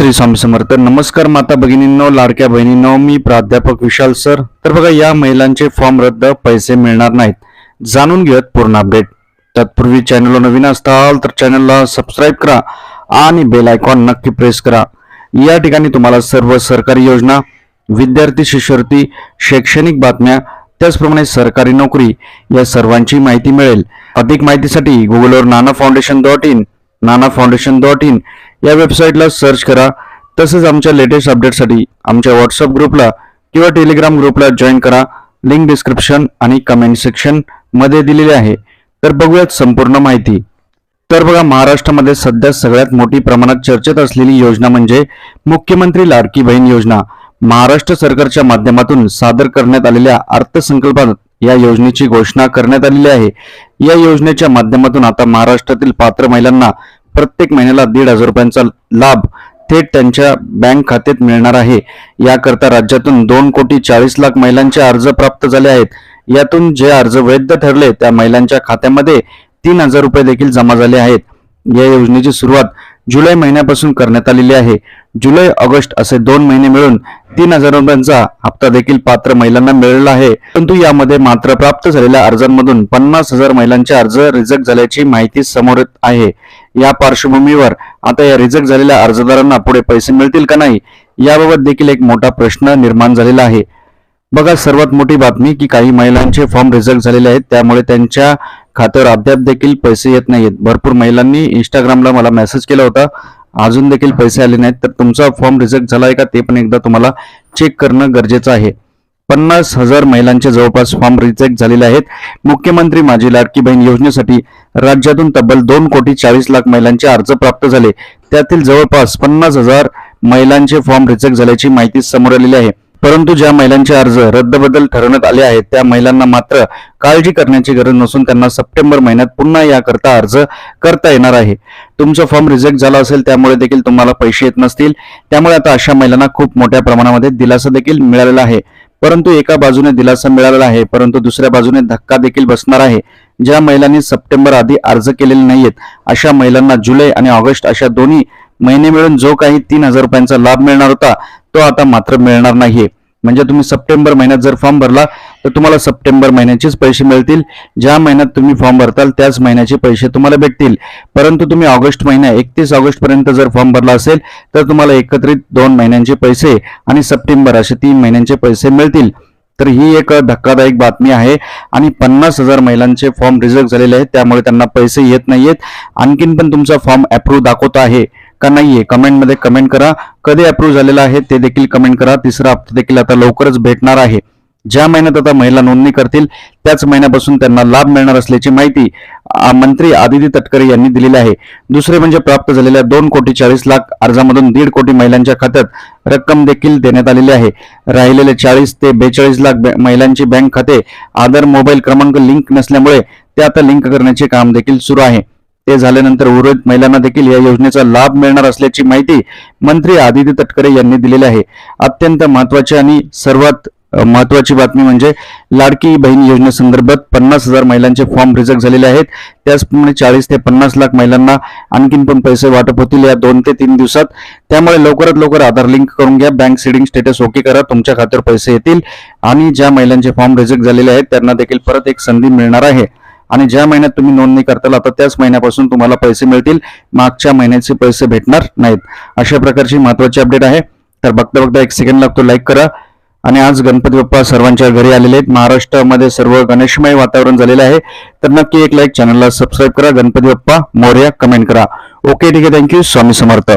श्री स्वामी समर्थ. नमस्कार माता भगिनींनो लाडक्या बहिणींनो मी प्राध्यापक विशाल सर. तर बघा या महिलांचे फॉर्म रद्द पैसे मिळणार नाहीत. जाणून घेऊयात पूर्ण अपडेट. तत्पूर्वी चॅनलला नवीन असताल तर चॅनलला सबस्क्राईब करा आणि बेल आयकॉन नक्की प्रेस करा. या ठिकाणी तुम्हाला सर्व सरकारी योजना विद्यार्थी शिष्यवृत्ती शैक्षणिक बातम्या त्याचप्रमाणे सरकारी नोकरी या सर्वांची माहिती मिळेल. अधिक माहितीसाठी गुगलवर Nana foundation dot in Nana foundation dot in या वेबसाईटला सर्च करा. तसंच आमच्या लेटेस्ट अपडेटसाठी आमच्या व्हॉट्सअप ग्रुपला किंवा टेलिग्राम ग्रुपला जॉईन करा. लिंक डिस्क्रिप्शन आणि कमेंट सेक्शनमध्ये दिलेली आहे. तर बघूयात संपूर्ण माहिती. तर बघा महाराष्ट्रामध्ये सध्या सगळ्यात मोठी प्रमाणात चर्चेत असलेली योजना म्हणजे मुख्यमंत्री लाडकी बहीण योजना. महाराष्ट्र सरकारच्या माध्यमातून सादर करण्यात आलेल्या अर्थसंकल्पात या योजनेची घोषणा करण्यात आलेली आहे. या योजनेच्या माध्यमातून आता महाराष्ट्रातील पात्र महिलांना प्रत्येक महिन्याला दीड हजार रुपयांचा लाभ थेट त्यांच्या बँक खात्यात मिळणार आहे. याकरता राज्यातून दोन कोटी चाळीस लाख महिलांचे अर्ज प्राप्त झाले आहेत. यातून जे अर्ज वैध ठरले त्या महिलांच्या खात्यामध्ये तीन हजार रुपये देखील जमा झाले आहेत. या योजनेची सुरुवात जुलै महिन्यापासून करण्यात आलेली आहे. जुलै ऑगस्ट असे दोन महिने मिळून तीन हजार रुपयांचा हप्ता देखील पात्र महिलांना मिळाला आहे. परंतु यामध्ये मात्र प्राप्त झालेल्या अर्जांमधून पन्नास हजार महिलांचे अर्ज रिजेक्ट झाल्याची माहिती समोर येत आहे. या पार्श्वभूमीवर आता या रिजेक्ट झालेल्या अर्जदारांना पुढे पैसे मिळतील का नाही याबाबत देखील एक मोठा प्रश्न निर्माण झालेला आहे. बघा सर्वात मोठी बातमी की काही महिलांचे फॉर्म रिजेक्ट झालेले आहेत त्यामुळे त्यांच्या खात्यावर अद्याप देखील पैसे येत नाहीत भरपूर महिलांनी इंस्टाग्रामला मला मेसेज केला होता अजून देखील पैसे आले नाहीत. तर तुमचा फॉर्म रिजेक्ट झाला आहे का ते पण एकदा तुम्हाला चेक करणं गरजेचं आहे. पन्नास हजार महिलांचे जवळपास फॉर्म रिजेक्ट झालेले आहेत. मुख्यमंत्री माझी लाडकी बहीण योजनेसाठी राज्यातून तब्बल दोन कोटी चाळीस लाख महिलांचे अर्ज प्राप्त झाले. त्यातील जवळपास पन्नास हजार महिलांचे फॉर्म रिजेक्ट झाल्याची माहिती समोर आलेली आहे. परंतु ज्या महिलांचे अर्ज रद्दबद्दल ठरवण्यात आले आहेत त्या महिलांना मात्र काळजी करण्याची गरज नसून त्यांना सप्टेंबर महिन्यात पुन्हा याकरता अर्ज करता येणार आहे. तुमचा फॉर्म रिजेक्ट झाला असेल त्यामुळे देखील तुम्हाला पैसे येत नसतील. त्यामुळे आता अशा महिलांना खूप मोठ्या प्रमाणामध्ये दिलासा देखील मिळालेला आहे. परंतु एका बाजूने दिलासा मिळालेला आहे परंतु दुसऱ्या बाजूने धक्का देखील बसणार आहे. ज्या महिलांनी सप्टेंबर आधी अर्ज केलेले नाहीयेत अशा महिलांना जुलै आणि ऑगस्ट अशा दोन्ही महिने मिळून जो काही तीन हजार रुपयांचा लाभ मिळणार होता तो आता मात्र मिळणार नाहीये. म्हणजे तुम्ही सप्टेंबर महिन्यात जर फॉर्म भरला तर तुम्हाला सप्टेंबर महिन्याचेच पैसे मिळतील. ज्या महिन्यात तुम्ही फॉर्म भरताल त्याच महिन्याचे पैसे तुम्हाला भेटतील. परंतु तुम्ही ऑगस्ट महिन्या एकतीस ऑगस्टपर्यंत जर फॉर्म भरला असेल तर तुम्हाला एकत्रित दोन महिन्यांचे पैसे आणि सप्टेंबर असे तीन महिन्यांचे पैसे मिळतील. तर ही एक धक्कादायक बातमी आहे आणि पन्नास हजार महिलांचे फॉर्म रिजेक्ट झालेले आहेत त्यामुळे त्यांना पैसे येत नाहीयेत. आणखीन पण तुमचा फॉर्म अप्रूव्ह दाखवत आहे. का नाहीये? कमेंटमध्ये कमेंट करा. कधी अप्रूव्ह झालेला आहे ते देखील कमेंट करा. तिसरा हप्ता देखील आता लवकरच भेटणार आहे. ज्या महिन्यात आता महिला नोंदणी करतील त्याच महिन्यापासून त्यांना लाभ मिळणार असल्याची माहिती मंत्री आदिती तटकरे यांनी दिलेली आहे. दुसरे म्हणजे प्राप्त झालेल्या दोन कोटी चाळीस लाख अर्जामधून दीड कोटी महिलांच्या खात्यात रक्कम देखील देण्यात आलेली आहे. राहिलेले चाळीस ते बेचाळीस लाख बॅ- महिलांची बँक खाते आधार मोबाईल क्रमांक लिंक नसल्यामुळे ते आता लिंक करण्याचे काम देखील सुरू आहे. हे झाल्यानंतर उर्वरित महिलांना देखील या योजनेचा लाभ मिळणार असल्याची माहिती मंत्री आदित्य तटकरे यांनी दिलेली आहे. अत्यंत महत्वाची आणि सर्वात महत्वाची बातमी म्हणजे लाडकी बहीण योजनेसंदर्भात पन्नास हजार महिलांचे फॉर्म रिजेक्ट झालेले आहेत. त्याचप्रमाणे चाळीस ते पन्नास लाख महिलांना आणखीन पण पैसे वाटप होतील या दोन ते तीन दिवसात. त्यामुळे लवकरात लवकर आधार लिंक करून घ्या. बँक सेडिंग स्टेटस ओके करा. तुमच्या खात्यावर पैसे येतील आणि ज्या महिलांचे फॉर्म रिजेक्ट झालेले आहेत त्यांना देखील परत एक संधी मिळणार आहे. आणि ज्या महिन्यात तुम्ही नोंदणी करताल आता त्याच महिन्यापासून तुम्हाला पैसे मिळतील. मागच्या महिन्याचे पैसे भेटणार नाहीत. अशा प्रकारची महत्वाची अपडेट आहे. तर बघता बघता एक सेकंड लागतो लाईक करा. आणि आज गणपती बाप्पा सर्वांच्या घरी आलेले आहेत. महाराष्ट्रामध्ये सर्व गणेशमय वातावरण झालेलं आहे. तर नक्की एक लाईक चॅनलला सबस्क्राईब करा. गणपती बाप्पा मोर्या कमेंट करा. ओके ठीक आहे. Thank you Swami Samarth.